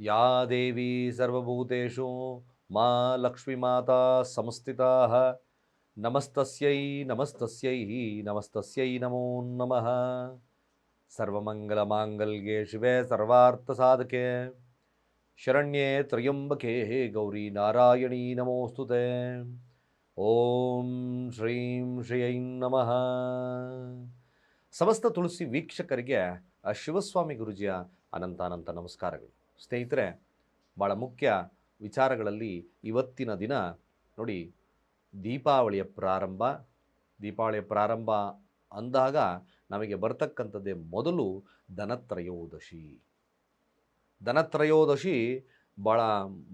ಯಾ ದೇವಿ ಸರ್ವಭೂತೇಷು ಮಾ ಲಕ್ಷ್ಮೀಮಾತಾ ಸಂಸ್ಥಿತಾ ನಮಸ್ತಸ್ಯೈ ನಮಸ್ತಸ್ಯೈ ನಮಸ್ತಸ್ಯೈ ನಮೋ ನಮಃ. ಸರ್ವಮಂಗಲ ಮಾಂಗಲ್ಗೆ ಶಿವೆ ಸರ್ವಾರ್ಥ ಸಾಧಕೆ ಶರಣ್ಯೇ ತ್ರಯಂಬಕೆ ಗೌರಿ ನಾರಾಯಣೀ ನಮೋಸ್ತುತೆ. ಓಂ ಶ್ರೀಂ ಶ್ರೀಯಂ ನಮಃ. ಸಮಸ್ತ ತುಳಸಿ ವೀಕ್ಷಕರಿಗೆ ಶಿವಸ್ವಾಮಿ ಗುರುಜಿಯ ಅನಂತಾನಂತ ನಮಸ್ಕಾರಗಳು. ಸ್ನೇಹಿತರೆ ಭಾಳ ಮುಖ್ಯ ವಿಚಾರಗಳಲ್ಲಿ ಇವತ್ತಿನ ದಿನ ನೋಡಿ ದೀಪಾವಳಿಯ ಪ್ರಾರಂಭ ದೀಪಾವಳಿಯ ಪ್ರಾರಂಭ ಅಂದಾಗ ನಮಗೆ ಬರ್ತಕ್ಕಂಥದ್ದೇ ಮೊದಲು ಧನತ್ರಯೋದಶಿ. ಧನತ್ರಯೋದಶಿ ಭಾಳ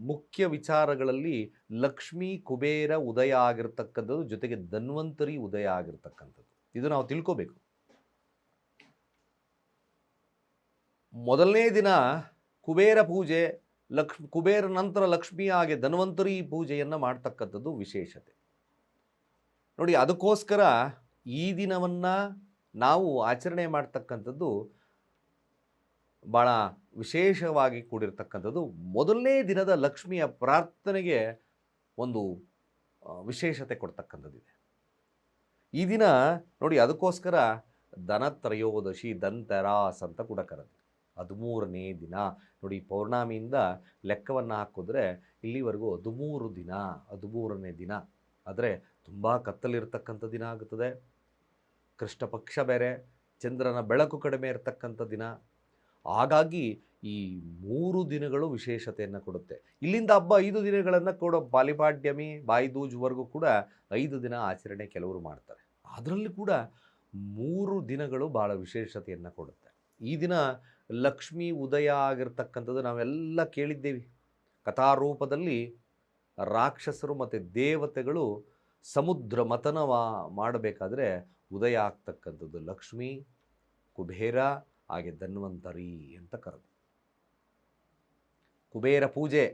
ಮುಖ್ಯ ವಿಚಾರಗಳಲ್ಲಿ ಲಕ್ಷ್ಮೀ ಕುಬೇರ ಉದಯ ಆಗಿರ್ತಕ್ಕಂಥದ್ದು ಜೊತೆಗೆ ಧನ್ವಂತರಿ ಉದಯ ಆಗಿರ್ತಕ್ಕಂಥದ್ದು. ಇದು ನಾವು ತಿಳ್ಕೋಬೇಕು. ಮೊದಲನೇ ದಿನ ಕುಬೇರ ಪೂಜೆ ಲಕ್ಷ್ ಕುಬೇರ ನಂತರ ಲಕ್ಷ್ಮಿ ಹಾಗೆ ಧನ್ವಂತರಿ ಪೂಜೆಯನ್ನು ಮಾಡ್ತಕ್ಕಂಥದ್ದು ವಿಶೇಷತೆ. ನೋಡಿ, ಅದಕ್ಕೋಸ್ಕರ ಈ ದಿನವನ್ನು ನಾವು ಆಚರಣೆ ಮಾಡ್ತಕ್ಕಂಥದ್ದು ಭಾಳ ವಿಶೇಷವಾಗಿ ಕೂಡಿರ್ತಕ್ಕಂಥದ್ದು. ಮೊದಲನೇ ದಿನದ ಲಕ್ಷ್ಮಿಯ ಪ್ರಾರ್ಥನೆಗೆ ಒಂದು ವಿಶೇಷತೆ ಕೊಡ್ತಕ್ಕಂಥದ್ದಿದೆ. ಈ ದಿನ ನೋಡಿ, ಅದಕ್ಕೋಸ್ಕರ ಧನತ್ರಯೋದಶಿ ದಂತರಾಸ್ ಅಂತ ಕೂಡ ಕರೆದು ಹದಿಮೂರನೇ ದಿನ. ನೋಡಿ ಪೌರ್ಣಾಮಿಯಿಂದ ಲೆಕ್ಕವನ್ನು ಹಾಕಿದ್ರೆ ಇಲ್ಲಿವರೆಗೂ ಹದಿಮೂರು ದಿನ, ಹದಿಮೂರನೇ ದಿನ. ಆದರೆ ತುಂಬ ಕತ್ತಲಿರ್ತಕ್ಕಂಥ ದಿನ ಆಗುತ್ತದೆ. ಕೃಷ್ಣ ಪಕ್ಷ ಬೇರೆ, ಚಂದ್ರನ ಬೆಳಕು ಕಡಿಮೆ ಇರತಕ್ಕಂಥ ದಿನ. ಹಾಗಾಗಿ ಈ ಮೂರು ದಿನಗಳು ವಿಶೇಷತೆಯನ್ನು ಕೊಡುತ್ತೆ. ಇಲ್ಲಿಂದ ಹಬ್ಬ ಐದು ದಿನಗಳನ್ನು ಕೂಡ ಬಾಲಿಪಾಡ್ಯಮಿ, ಬಾಯಿದೂಜ್ವರೆಗೂ ಕೂಡ ಐದು ದಿನ ಆಚರಣೆ ಕೆಲವರು ಮಾಡ್ತಾರೆ. ಅದರಲ್ಲಿ ಕೂಡ ಮೂರು ದಿನಗಳು ಭಾಳ ವಿಶೇಷತೆಯನ್ನು ಕೊಡುತ್ತೆ. ಈ ದಿನ ಲಕ್ಷ್ಮೀ ಉದಯ ಆಗಿರ್ತಕ್ಕಂಥದ್ದು ನಾವೆಲ್ಲ ಕೇಳಿದ್ದೇವೆ. ಕಥಾರೂಪದಲ್ಲಿ ರಾಕ್ಷಸರು ಮತ್ತು ದೇವತೆಗಳು ಸಮುದ್ರ ಮತನವ ಮಾಡಬೇಕಾದ್ರೆ ಉದಯ ಆಗ್ತಕ್ಕಂಥದ್ದು ಲಕ್ಷ್ಮಿ, ಕುಬೇರ, ಹಾಗೆ ಧನ್ವಂತರಿ ಅಂತ ಕರೆದು. ಕುಬೇರ ಪೂಜೆ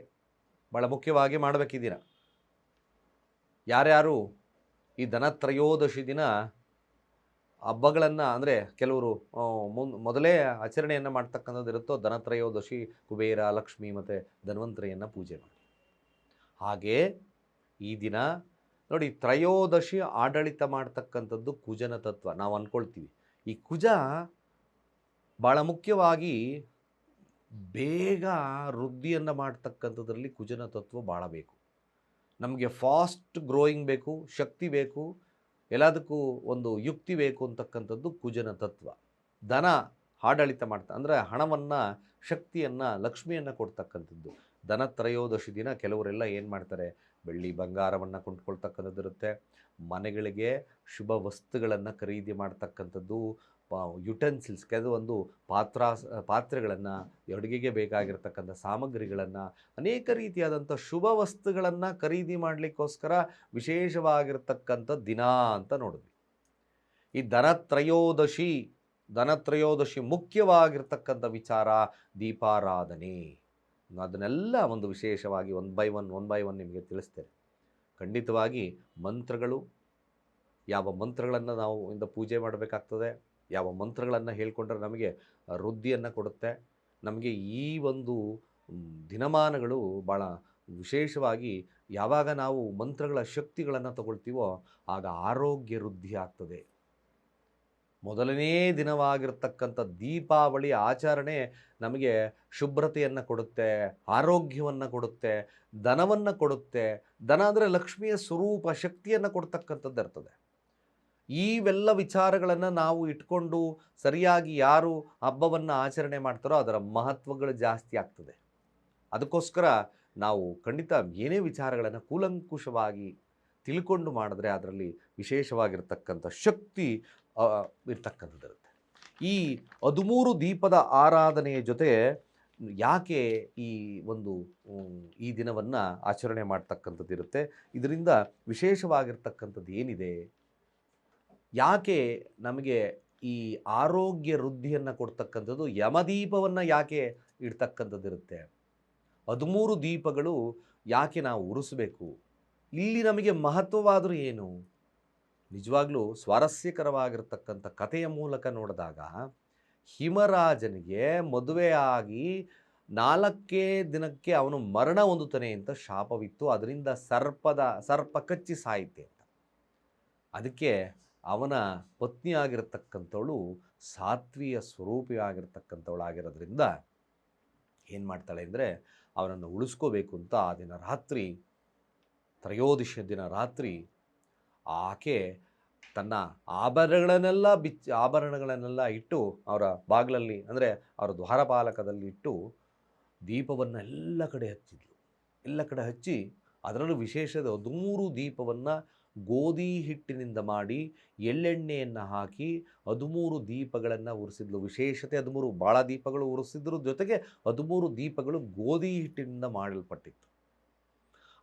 ಭಾಳ ಮುಖ್ಯವಾಗಿ ಮಾಡಬೇಕಿದ್ದೀರ ಯಾರ್ಯಾರು ಈ ಧನತ್ರಯೋದಶಿ ದಿನ ಹಬ್ಬಗಳನ್ನು ಅಂದರೆ ಕೆಲವರು ಮುನ್ ಮೊದಲೇ ಆಚರಣೆಯನ್ನು ಮಾಡ್ತಕ್ಕಂಥದ್ದು ಇರುತ್ತೋ ಧನತ್ರಯೋದಶಿ, ಕುಬೇರ, ಲಕ್ಷ್ಮಿ ಮತ್ತು ಧನ್ವಂತರಿಯನ್ನು ಪೂಜೆ ಮಾಡಿ. ಹಾಗೆ ಈ ದಿನ ನೋಡಿ ತ್ರಯೋದಶಿ ಆಡಳಿತ ಮಾಡ್ತಕ್ಕಂಥದ್ದು ಕುಜನ ತತ್ವ ನಾವು ಅಂದ್ಕೊಳ್ತೀವಿ ಈ ಕುಜ ಭಾಳ ಮುಖ್ಯವಾಗಿ ಬೇಗ ವೃದ್ಧಿಯನ್ನು ಮಾಡ್ತಕ್ಕಂಥದ್ರಲ್ಲಿ ಕುಜನ ತತ್ವ ಭಾಳ ಬೇಕು. ನಮಗೆ ಫಾಸ್ಟ್ ಗ್ರೋಯಿಂಗ್ ಬೇಕು, ಶಕ್ತಿ ಬೇಕು ಎಲ್ಲದಕ್ಕೂ ಒಂದು ಯುಕ್ತಿ ಬೇಕು ಅಂತಕ್ಕಂಥದ್ದು ಕುಜನ ತತ್ವ. ಧನ ಆಡಳಿತ ಮಾಡ್ತಾ, ಅಂದರೆ ಹಣವನ್ನು, ಶಕ್ತಿಯನ್ನು, ಲಕ್ಷ್ಮಿಯನ್ನು ಕೊಡ್ತಕ್ಕಂಥದ್ದು. ಧನ ತ್ರಯೋದಶಿ ದಿನ ಕೆಲವರೆಲ್ಲ ಏನು ಮಾಡ್ತಾರೆ? ಬೆಳ್ಳಿ ಬಂಗಾರವನ್ನು ಕೊಂಡ್ಕೊಳ್ತಕ್ಕಂಥದ್ದು ಇರುತ್ತೆ ಮನೆಗಳಿಗೆ ಶುಭ ವಸ್ತುಗಳನ್ನು ಖರೀದಿ ಮಾಡ್ತಕ್ಕಂಥದ್ದು ಯುಟೆನ್ಸಿಲ್ಸ್ ಕೆಲವೊಂದು ಪಾತ್ರ ಪಾತ್ರೆಗಳನ್ನು, ಅಡುಗೆಗೆ ಬೇಕಾಗಿರ್ತಕ್ಕಂಥ ಸಾಮಗ್ರಿಗಳನ್ನು, ಅನೇಕ ರೀತಿಯಾದಂಥ ಶುಭ ವಸ್ತುಗಳನ್ನು ಖರೀದಿ ಮಾಡಲಿಕ್ಕೋಸ್ಕರ ವಿಶೇಷವಾಗಿರ್ತಕ್ಕಂಥ ದಿನ ಅಂತ ನೋಡಿದ್ವಿ. ಈ ಧನತ್ರಯೋದಶಿ ಧನತ್ರಯೋದಶಿ ಮುಖ್ಯವಾಗಿರ್ತಕ್ಕಂಥ ವಿಚಾರ ದೀಪಾರಾಧನೆ. ಅದನ್ನೆಲ್ಲ ಒಂದು ವಿಶೇಷವಾಗಿ one by one one by one ನಿಮಗೆ ತಿಳಿಸ್ತೇನೆ. ಖಂಡಿತವಾಗಿ ಮಂತ್ರಗಳು, ಯಾವ ಮಂತ್ರಗಳನ್ನು ನಾವು ಇಂದ ಪೂಜೆ ಮಾಡಬೇಕಾಗ್ತದೆ. ಯಾವ ಮಂತ್ರಗಳನ್ನು ಹೇಳ್ಕೊಂಡ್ರೆ ನಮಗೆ ವೃದ್ಧಿಯನ್ನು ಕೊಡುತ್ತೆ. ನಮಗೆ ಈ ಒಂದು ದಿನಮಾನಗಳು ಭಾಳ ವಿಶೇಷವಾಗಿ ಯಾವಾಗ ನಾವು ಮಂತ್ರಗಳ ಶಕ್ತಿಗಳನ್ನು ತಗೊಳ್ತೀವೋ ಆಗ ಆರೋಗ್ಯ ವೃದ್ಧಿ ಆಗ್ತದೆ. ಮೊದಲನೇ ದಿನವಾಗಿರ್ತಕ್ಕಂಥ ದೀಪಾವಳಿ ಆಚರಣೆ ನಮಗೆ ಶುಭ್ರತೆಯನ್ನು ಕೊಡುತ್ತೆ, ಆರೋಗ್ಯವನ್ನು ಕೊಡುತ್ತೆ, ಧನವನ್ನು ಕೊಡುತ್ತೆ. ಧನ ಅಂದರೆ ಲಕ್ಷ್ಮಿಯ ಸ್ವರೂಪ, ಶಕ್ತಿಯನ್ನು ಕೊಡ್ತಕ್ಕಂಥದ್ದು ಇರ್ತದೆ. ಇವೆಲ್ಲ ವಿಚಾರಗಳನ್ನು ನಾವು ಇಟ್ಕೊಂಡು ಸರಿಯಾಗಿ ಯಾರು ಹಬ್ಬವನ್ನು ಆಚರಣೆ ಮಾಡ್ತಾರೋ ಅದರ ಮಹತ್ವಗಳು ಜಾಸ್ತಿ ಆಗ್ತದೆ. ಅದಕ್ಕೋಸ್ಕರ ನಾವು ಖಂಡಿತ ಏನೇ ವಿಚಾರಗಳನ್ನು ಕೂಲಂಕುಷವಾಗಿ ತಿಳ್ಕೊಂಡು ಮಾಡಿದ್ರೆ ಅದರಲ್ಲಿ ವಿಶೇಷವಾಗಿರ್ತಕ್ಕಂಥ ಶಕ್ತಿ ಇರ್ತಕ್ಕಂಥದ್ದಿರುತ್ತೆ. ಈ ಹದಿಮೂರು ದೀಪದ ಆರಾಧನೆಯ ಜೊತೆ ಯಾಕೆ ಈ ಒಂದು ಈ ದಿನವನ್ನು ಆಚರಣೆ ಮಾಡ್ತಕ್ಕಂಥದ್ದು ಇರುತ್ತೆ ಇದರಿಂದ ವಿಶೇಷವಾಗಿರ್ತಕ್ಕಂಥದ್ದು ಏನಿದೆ? ಯಾಕೆ ನಮಗೆ ಈ ಆರೋಗ್ಯ ವೃದ್ಧಿಯನ್ನು ಕೊಡ್ತಕ್ಕಂಥದ್ದು ಯಮದೀಪವನ್ನು ಯಾಕೆ ಇಡ್ತಕ್ಕಂಥದ್ದು ಇರುತ್ತೆ ಹದಿಮೂರು ದೀಪಗಳು ಯಾಕೆ ನಾವು ಉರಿಸಬೇಕು? ಇಲ್ಲಿ ನಮಗೆ ಮಹತ್ವವಾದರೂ ಏನು? ನಿಜವಾಗ್ಲೂ ಸ್ವಾರಸ್ಯಕರವಾಗಿರ್ತಕ್ಕಂಥ ಕಥೆಯ ಮೂಲಕ ನೋಡಿದಾಗ ಹಿಮರಾಜನಿಗೆ ಮದುವೆಯಾಗಿ ನಾಲ್ಕೇ ದಿನಕ್ಕೆ ಅವನು ಮರಣ ಹೊಂದುತ್ತಾನೆ ಅಂತ ಶಾಪವಿತ್ತು. ಅದರಿಂದ ಸರ್ಪದ, ಸರ್ಪ ಕಚ್ಚಿ ಸಾಯಿತೆ ಅಂತ. ಅದಕ್ಕೆ ಅವನ ಪತ್ನಿಯಾಗಿರ್ತಕ್ಕಂಥವಳು ಸಾತ್ವಿಯ ಸ್ವರೂಪಿಯಾಗಿರ್ತಕ್ಕಂಥವಳಾಗಿರೋದ್ರಿಂದ ಏನು ಮಾಡ್ತಾಳೆ ಅಂದರೆ ಅವನನ್ನು ಉಳಿಸ್ಕೋಬೇಕು ಅಂತ ಆ ದಿನ ರಾತ್ರಿ ತ್ರಯೋದಶಿಯ ದಿನ ರಾತ್ರಿ ಆಕೆ ತನ್ನ ಆಭರಣಗಳನ್ನೆಲ್ಲ ಬಿಚ್ಚಿ, ಆಭರಣಗಳನ್ನೆಲ್ಲ ಇಟ್ಟು ಅವರ ಬಾಗಿಲಲ್ಲಿ ಅಂದರೆ ಅವರ ದ್ವಾರಪಾಲಕದಲ್ಲಿ ಇಟ್ಟು ದೀಪವನ್ನು ಎಲ್ಲ ಕಡೆ ಹಚ್ಚಿದ್ಲು. ಎಲ್ಲ ಕಡೆ ಹಚ್ಚಿ ಅದರಲ್ಲೂ ವಿಶೇಷದ ಹದಿಮೂರು ದೀಪವನ್ನು ಗೋಧಿ ಹಿಟ್ಟಿನಿಂದ ಮಾಡಿ ಎಳ್ಳೆಣ್ಣೆಯನ್ನು ಹಾಕಿ ಹದಿಮೂರು ದೀಪಗಳನ್ನು ಉರಿಸಿದ್ಲು. ವಿಶೇಷತೆ ಹದಿಮೂರು ಭಾಳ ದೀಪಗಳು ಉರಿಸಿದ್ರ. ಜೊತೆಗೆ ಹದಿಮೂರು ದೀಪಗಳು ಗೋಧಿ ಹಿಟ್ಟಿನಿಂದ ಮಾಡಲ್ಪಟ್ಟಿತ್ತು.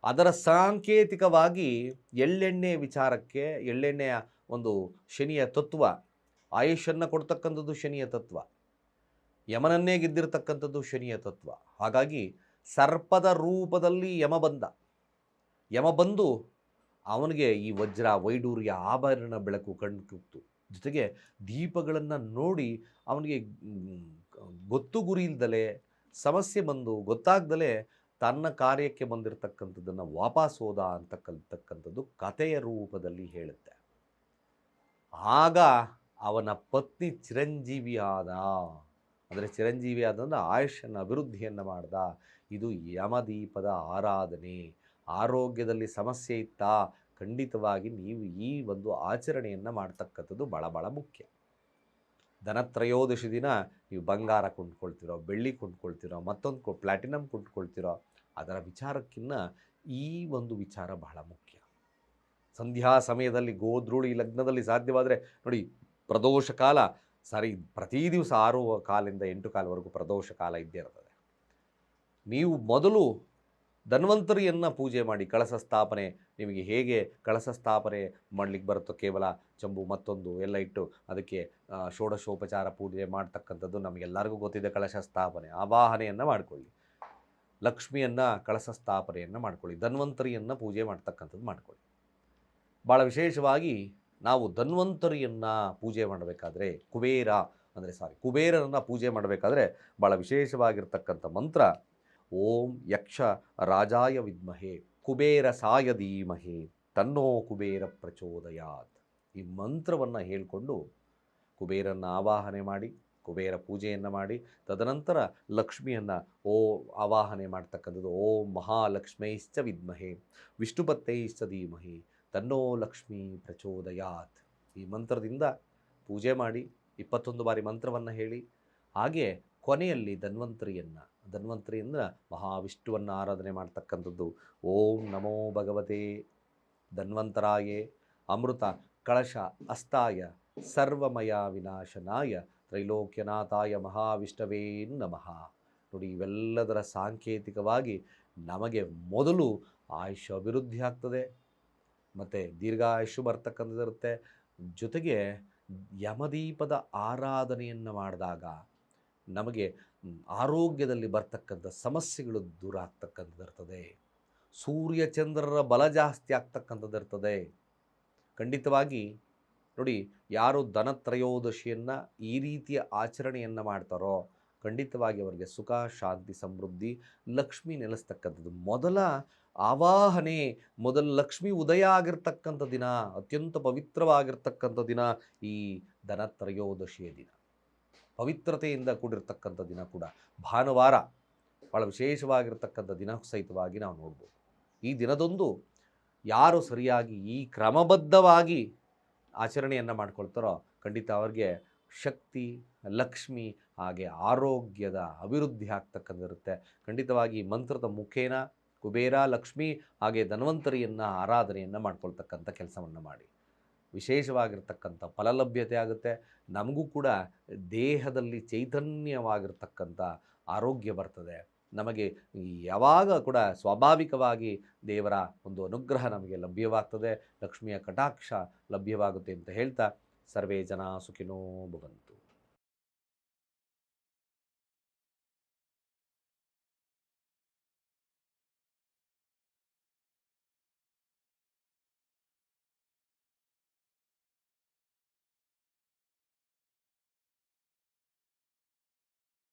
ಅದರ ಸಾಂಕೇತಿಕವಾಗಿ ಎಳ್ಳೆಣ್ಣೆ ವಿಚಾರಕ್ಕೆ ಎಳ್ಳೆಣ್ಣೆಯ ಒಂದು ಶನಿಯ ತತ್ವ ಆಯುಷನ್ನು ಕೊಡ್ತಕ್ಕಂಥದ್ದು ಶನಿಯ ತತ್ವ, ಯಮನನ್ನೇ ಗೆದ್ದಿರತಕ್ಕಂಥದ್ದು ಶನಿಯ ತತ್ವ. ಹಾಗಾಗಿ ಸರ್ಪದ ರೂಪದಲ್ಲಿ ಯಮ ಬಂದ. ಯಮ ಬಂದು ಅವನಿಗೆ ಈ ವಜ್ರ, ವೈಡೂರ್ಯ, ಆಭರಣ ಬೆಳಕು ಕಣ್ಕುತ್ತು ಜೊತೆಗೆ ದೀಪಗಳನ್ನು ನೋಡಿ ಅವನಿಗೆ ಗೊತ್ತು ಗುರಿ ಇಲ್ದಲೆ, ಸಮಸ್ಯೆ ಬಂದು ಗೊತ್ತಾಗ್ದಲೇ ತನ್ನ ಕಾರ್ಯಕ್ಕೆ ಬಂದಿರತಕ್ಕಂಥದ್ದನ್ನು ವಾಪಸ್ ಹೋದ ಅಂತಕ್ಕಂಥಕ್ಕಂಥದ್ದು ಕಥೆಯ ರೂಪದಲ್ಲಿ ಹೇಳುತ್ತೆ. ಆಗ ಅವನ ಪತ್ನಿ ಚಿರಂಜೀವಿ ಆದ ಅಂದರೆ ಚಿರಂಜೀವಿ ಆಯುಷ್ಯನ ಅಭಿವೃದ್ಧಿಯನ್ನು ಮಾಡ್ದ. ಇದು ಯಮದೀಪದ ಆರಾಧನೆ. ಆರೋಗ್ಯದಲ್ಲಿ ಸಮಸ್ಯೆ ಇತ್ತಾ, ಖಂಡಿತವಾಗಿ ನೀವು ಈ ಒಂದು ಆಚರಣೆಯನ್ನು ಮಾಡ್ತಕ್ಕಂಥದ್ದು ಭಾಳ ಭಾಳ ಮುಖ್ಯ. ಧನತ್ರಯೋದಶಿ ದಿನ ನೀವು ಬಂಗಾರ ಕೊಂಡ್ಕೊಳ್ತಿರೋ, ಬೆಳ್ಳಿ ಕೊಂಡ್ಕೊಳ್ತಿರೋ, ಮತ್ತೊಂದು ಕೊ ಪ್ಲ್ಯಾಟಿನಮ್ ಕೊಂಡ್ಕೊಳ್ತಿರೋ, ಅದರ ವಿಚಾರಕ್ಕಿಂತ ಈ ಒಂದು ವಿಚಾರ ಬಹಳ ಮುಖ್ಯ. ಸಂಧ್ಯಾ ಸಮಯದಲ್ಲಿ ಗೋಧೃಳಿ ಲಗ್ನದಲ್ಲಿ ಸಾಧ್ಯವಾದರೆ ನೋಡಿ ಪ್ರದೋಷ ಕಾಲ, ಸರಿ ಪ್ರತಿ ದಿವಸ ಆರು ಕಾಲಿಂದ ಎಂಟು ಕಾಲವರೆಗೂ ಪ್ರದೋಷ ಕಾಲ ಇದ್ದೇ ಇರ್ತದೆ. ನೀವು ಮೊದಲು ಧನ್ವಂತರಿಯನ್ನು ಪೂಜೆ ಮಾಡಿ ಕಳಸ ಸ್ಥಾಪನೆ ನಿಮಗೆ ಹೇಗೆ ಕಳಸ ಸ್ಥಾಪನೆ ಮಾಡಲಿಕ್ಕೆ ಬರುತ್ತೋ ಕೇವಲ ಚಂಬು ಮತ್ತೊಂದು ಎಲ್ಲ ಇಟ್ಟು ಅದಕ್ಕೆ ಷೋಡಶೋಪಚಾರ ಪೂಜೆ ಮಾಡ್ತಕ್ಕಂಥದ್ದು ನಮಗೆಲ್ಲರಿಗೂ ಗೊತ್ತಿದೆ. ಕಳಶ ಸ್ಥಾಪನೆ, ಆವಾಹನೆಯನ್ನು ಮಾಡಿಕೊಳ್ಳಿ. ಲಕ್ಷ್ಮಿಯನ್ನು ಕಳಸ ಸ್ಥಾಪನೆಯನ್ನು ಮಾಡಿಕೊಳ್ಳಿ, ಧನ್ವಂತರಿಯನ್ನು ಪೂಜೆ ಮಾಡ್ತಕ್ಕಂಥದ್ದು ಮಾಡಿಕೊಳ್ಳಿ. ಭಾಳ ವಿಶೇಷವಾಗಿ ನಾವು ಧನ್ವಂತರಿಯನ್ನು ಪೂಜೆ ಮಾಡಬೇಕಾದ್ರೆ ಕುಬೇರ ಅಂದರೆ ಸಾರಿ ಕುಬೇರನನ್ನು ಪೂಜೆ ಮಾಡಬೇಕಾದ್ರೆ ಭಾಳ ವಿಶೇಷವಾಗಿರ್ತಕ್ಕಂಥ ಮಂತ್ರ ಓಂ ಯಕ್ಷ ರಾಜಾಯ ವಿದ್ಮಹೆ, ಕುಬೇರ ಸಾಯ ಧೀಮಹೆ, ತನ್ನೋ ಕುಬೇರ ಪ್ರಚೋದಯಾತ್. ಈ ಮಂತ್ರವನ್ನು ಹೇಳಿಕೊಂಡು ಕುಬೇರನ್ನು ಆವಾಹನೆ ಮಾಡಿ, ಕುಬೇರ ಪೂಜೆಯನ್ನು ಮಾಡಿ, ತದನಂತರ ಲಕ್ಷ್ಮಿಯನ್ನು ಓ ಆವಾಹನೆ ಮಾಡ್ತಕ್ಕಂಥದ್ದು ಓಂ ಮಹಾಲಕ್ಷ್ಮೈಶ್ಚ ವಿದ್ಮಹೆ, ವಿಷ್ಣುಪತ್ತೈಶ್ಚ ಧೀಮಹಿ, ತನ್ನೋ ಲಕ್ಷ್ಮೀ ಪ್ರಚೋದಯಾತ್. ಈ ಮಂತ್ರದಿಂದ ಪೂಜೆ ಮಾಡಿ ಇಪ್ಪತ್ತೊಂದು ಬಾರಿ ಮಂತ್ರವನ್ನು ಹೇಳಿ, ಹಾಗೆ ಕೊನೆಯಲ್ಲಿ ಧನ್ವಂತರಿಯನ್ನು ಧನ್ವಂತರಿಯಿಂದ ಮಹಾವಿಷ್ಣುವನ್ನು ಆರಾಧನೆ ಮಾಡ್ತಕ್ಕಂಥದ್ದು. ಓಂ ನಮೋ ಭಗವತೇ. ಧನ್ವಂತರಾಯೇ. ಅಮೃತ, ಕಳಶ, ಅಸ್ತಾಯ, ಸರ್ವಮಯ ವಿನಾಶನಾಯ, ತ್ರೈಲೋಕ್ಯನಾಥಾಯ ಮಹಾವಿಷ್ಣವೇ ನಮಃ. ನೋಡಿ, ಇವೆಲ್ಲದರ ಸಾಂಕೇತಿಕವಾಗಿ ನಮಗೆ ಮೊದಲು ಆಯುಷ ಅಭಿವೃದ್ಧಿ ಆಗ್ತದೆ, ಮತ್ತು ದೀರ್ಘಾಯುಷು ಬರ್ತಕ್ಕಂಥದ್ದಿರುತ್ತೆ ಜೊತೆಗೆ ಯಮದೀಪದ ಆರಾಧನೆಯನ್ನು ಮಾಡಿದಾಗ ನಮಗೆ ಆರೋಗ್ಯದಲ್ಲಿ ಬರ್ತಕ್ಕಂಥ ಸಮಸ್ಯೆಗಳು ದೂರ ಆಗ್ತಕ್ಕಂಥದ್ದಿರ್ತದೆ ಸೂರ್ಯ ಚಂದ್ರರ ಬಲ ಜಾಸ್ತಿ ಆಗ್ತಕ್ಕಂಥದ್ದಿರ್ತದೆ ಖಂಡಿತವಾಗಿ ನೋಡಿ ಯಾರು ಧನತ್ರಯೋದಶಿಯನ್ನು ಈ ರೀತಿಯ ಆಚರಣೆಯನ್ನು ಮಾಡ್ತಾರೋ ಖಂಡಿತವಾಗಿ ಅವರಿಗೆ ಸುಖ, ಶಾಂತಿ, ಸಮೃದ್ಧಿ, ಲಕ್ಷ್ಮಿ ನೆಲೆಸ್ತಕ್ಕಂಥದ್ದು. ಮೊದಲ ಆವಾಹನೆ, ಮೊದಲ ಲಕ್ಷ್ಮಿ ಉದಯ ಆಗಿರ್ತಕ್ಕಂಥ ದಿನ, ಅತ್ಯಂತ ಪವಿತ್ರವಾಗಿರ್ತಕ್ಕಂಥ ದಿನ ಈ ಧನತ್ರಯೋದಶಿಯ ದಿನ. ಪವಿತ್ರತೆಯಿಂದ ಕೂಡಿರ್ತಕ್ಕಂಥ ದಿನ ಕೂಡ. ಭಾನುವಾರ ಭಾಳ ವಿಶೇಷವಾಗಿರ್ತಕ್ಕಂಥ ದಿನ ಸಹಿತವಾಗಿ ನಾವು ನೋಡ್ಬೋದು. ಈ ದಿನದೊಂದು ಯಾರು ಸರಿಯಾಗಿ ಈ ಕ್ರಮಬದ್ಧವಾಗಿ ಆಚರಣೆಯನ್ನು ಮಾಡ್ಕೊಳ್ತಾರೋ ಖಂಡಿತ ಅವ್ರಿಗೆ ಶಕ್ತಿ, ಲಕ್ಷ್ಮಿ, ಹಾಗೆ ಆರೋಗ್ಯದ ಅಭಿವೃದ್ಧಿ ಆಗ್ತಕ್ಕಂಥಿರುತ್ತೆ ಖಂಡಿತವಾಗಿ ಮಂತ್ರದ ಮುಖೇನ ಕುಬೇರ, ಲಕ್ಷ್ಮಿ ಹಾಗೆ ಧನ್ವಂತರಿಯನ್ನು ಆರಾಧನೆಯನ್ನು ಮಾಡ್ಕೊಳ್ತಕ್ಕಂಥ ಕೆಲಸವನ್ನು ಮಾಡಿ. ವಿಶೇಷವಾಗಿರ್ತಕ್ಕಂಥ ಫಲಲಭ್ಯತೆ ಆಗುತ್ತೆ. ನಮಗೂ ಕೂಡ ದೇಹದಲ್ಲಿ ಚೈತನ್ಯವಾಗಿರ್ತಕ್ಕಂಥ ಆರೋಗ್ಯ ಬರ್ತದೆ. ನಮಗೆ ಯಾವಾಗ ಕೂಡ ಸ್ವಾಭಾವಿಕವಾಗಿ ದೇವರ ಒಂದು ಅನುಗ್ರಹ ನಮಗೆ ಲಭ್ಯವಾಗ್ತದೆ, ಲಕ್ಷ್ಮಿಯ ಕಟಾಕ್ಷ ಲಭ್ಯವಾಗುತ್ತೆ ಅಂತ ಹೇಳ್ತಾ ಸರ್ವೇ ಜನ ಸುಖಿನೋ ಭವಂತು.